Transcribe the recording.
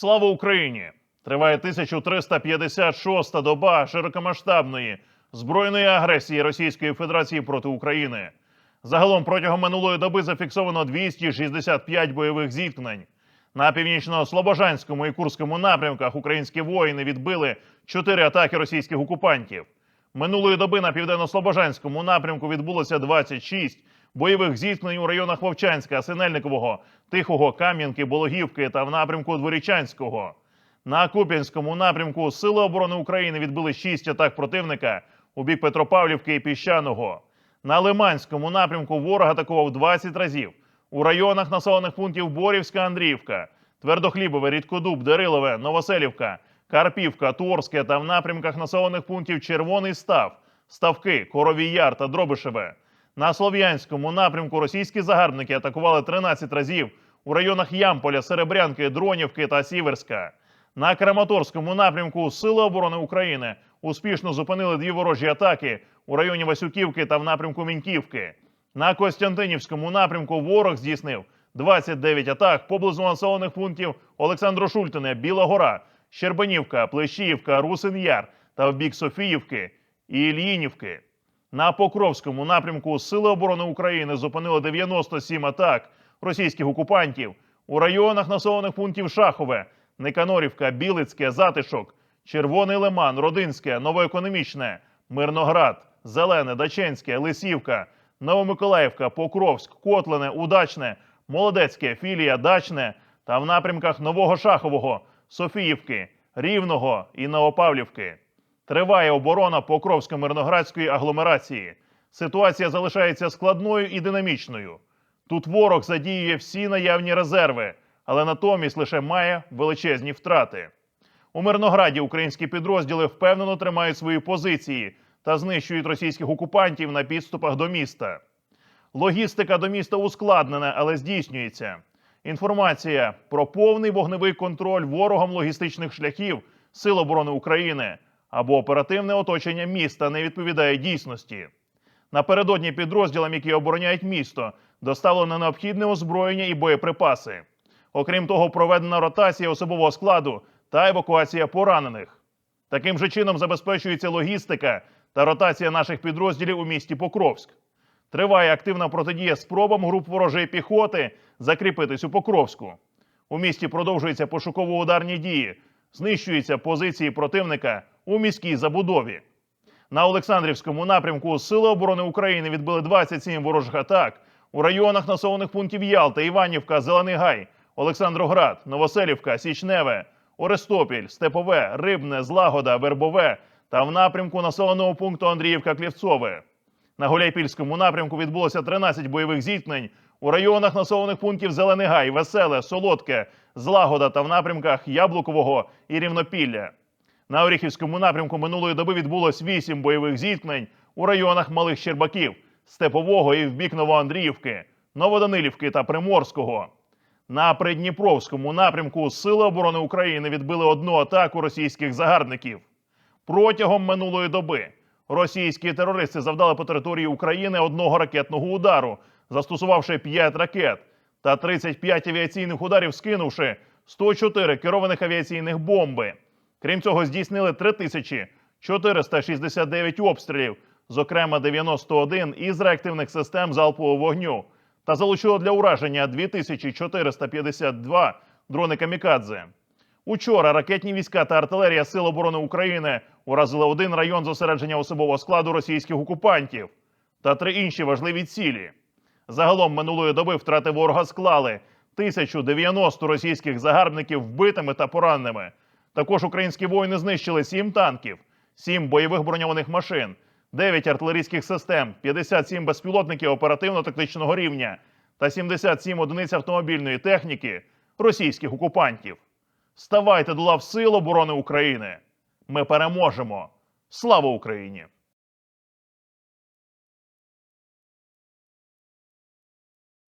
Слава Україні! Триває 1356-та доба широкомасштабної збройної агресії Російської Федерації проти України. Загалом протягом минулої доби зафіксовано 265 бойових зіткнень. На північно-слобожанському і Курському напрямках українські воїни відбили 4 атаки російських окупантів. Минулої доби на південно-слобожанському напрямку відбулося 26 бойових зіткнень у районах Вовчанська, Синельникового, Тихого, Кам'янки, Бологівки та в напрямку Дворічанського. На Куп'янському напрямку Сили оборони України відбили 6 атак противника у бік Петропавлівки і Піщаного. На Лиманському напрямку ворог атакував 20 разів. У районах населених пунктів Борівська, Андріївка, Твердохлібове, Рідкодуб, Дерилове, Новоселівка, Карпівка, Торське та в напрямках населених пунктів Червоний Став, Ставки, Коровій Яр та Дробишеве. На Слов'янському напрямку російські загарбники атакували 13 разів у районах Ямполя, Серебрянки, Дронівки та Сіверська. На Краматорському напрямку Сили оборони України успішно зупинили дві ворожі атаки у районі Васюківки та в напрямку Міньківки. На Костянтинівському напрямку ворог здійснив 29 атак поблизу населених пунктів Олександро Шультине, Біла Гора, Щербанівка, Плещіївка, Русин Яр та в бік Софіївки і Ільїнівки. На Покровському напрямку Сили оборони України зупинили 97 атак російських окупантів у районах населених пунктів Шахове, Никанорівка, Білицьке, Затишок, Червоний Лиман, Родинське, Новоекономічне, Мирноград, Зелене, Даченське, Лисівка, Новомиколаївка, Покровськ, Котлине, Удачне, Молодецьке, Філія, Дачне та в напрямках Нового Шахового, Софіївки, Рівного і Новопавлівки. Триває оборона Покровсько-Мирноградської агломерації. Ситуація залишається складною і динамічною. Тут ворог задіює всі наявні резерви, але натомість лише має величезні втрати. У Мирнограді українські підрозділи впевнено тримають свої позиції та знищують російських окупантів на підступах до міста. Логістика до міста ускладнена, але здійснюється. Інформація про повний вогневий контроль ворогом логістичних шляхів Сил оборони України або оперативне оточення міста не відповідає дійсності. Напередодні підрозділам, які обороняють місто, доставлено необхідне озброєння і боєприпаси. Окрім того, проведена ротація особового складу та евакуація поранених. Таким же чином забезпечується логістика та ротація наших підрозділів у місті Покровськ. Триває активна протидія спробам груп ворожої піхоти закріпитись у Покровську. У місті продовжуються пошуково-ударні дії, знищуються позиції противника у міській забудові. На Олександрівському напрямку Сили оборони України відбили 27 ворожих атак у районах населених пунктів Ялта, Іванівка, Зелений Гай, Олександроград, Новоселівка, Січневе, Орестопіль, Степове, Рибне, Злагода, Вербове та в напрямку населеного пункту Андріївка Клівцове. На Гуляйпільському напрямку відбулося 13 бойових зіткнень у районах населених пунктів Зелений Гай, Веселе, Солодке, Злагода та в напрямках Яблукового і Рівнопілля. На Оріхівському напрямку минулої доби відбулось 8 бойових зіткнень у районах Малих Щербаків, Степового і в бік Новоандріївки, Новоданилівки та Приморського. На Придніпровському напрямку Сили оборони України відбили одну атаку російських загарбників. Протягом минулої доби російські терористи завдали по території України одного ракетного удару, застосувавши 5 ракет та 35 авіаційних ударів, скинувши 104 керованих авіаційних бомби. Крім цього, здійснили 3469 обстрілів, зокрема 91 із реактивних систем залпового вогню, та залучило для ураження 2452 дрони камікадзе. Учора ракетні війська та артилерія Сил оборони України уразили один район зосередження особового складу російських окупантів та три інші важливі цілі. Загалом минулої доби втрати ворога склали 1090 російських загарбників вбитими та пораненими. Також українські воїни знищили 7 танків, 7 бойових броньованих машин, 9 артилерійських систем, 57 безпілотників оперативно-тактичного рівня та 77 одиниць автомобільної техніки російських окупантів. Ставайте до лав Сил оборони України. Ми переможемо. Слава Україні!